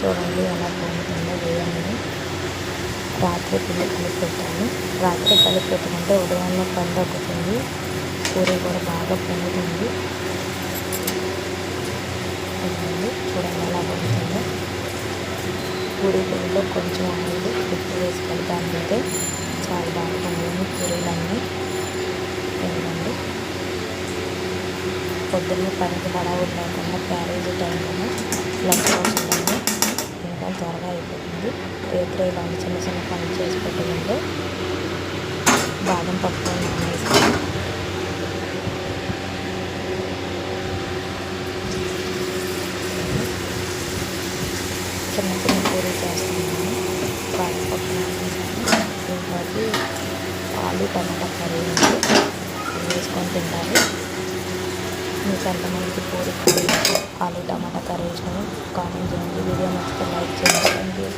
చూడండి ఎలా పొంగుతుందో వేయాలని రాత్రి పిండి కలిపెట్టాను. రాత్రి కలిపెట్టుకుంటే ఉదయాన్నే పని కూర కూడా బాగా పొంగుతుంది ఇదిగోండి చూడండి ఎలా పొంగుతుందో పూరి పిండిలో కొంచెం అనేది ఉప్పు వేసి కలిపామంటే చాలా బాగా పొంగుతుంది పూరీలన్నీ ఇదిగోండి. పొద్దున్నే పనికి పడా ఉండకుండా క్యారేజీ టైంలో లంచ్ అయిపోతుంది రేత్రి ఇలాంటి చిన్న చిన్న పనులు చేసి పెట్టుకుంటే బాదం పప్పు నానేసి చిన్న చిన్న పూరి చేస్తున్నాను. బాదం పప్పు నానేసాను ఇంకోటి ఆలు టమాటా కర్రీ వేసుకొని తింటారు. మీకు ఎంతమందికి పూరి ఆలు టమాటా కర్రీ ఇష్టమో. కామెంట్ చేయండి. వీడియో నచ్చితే లైక్ చేయండి. Thank you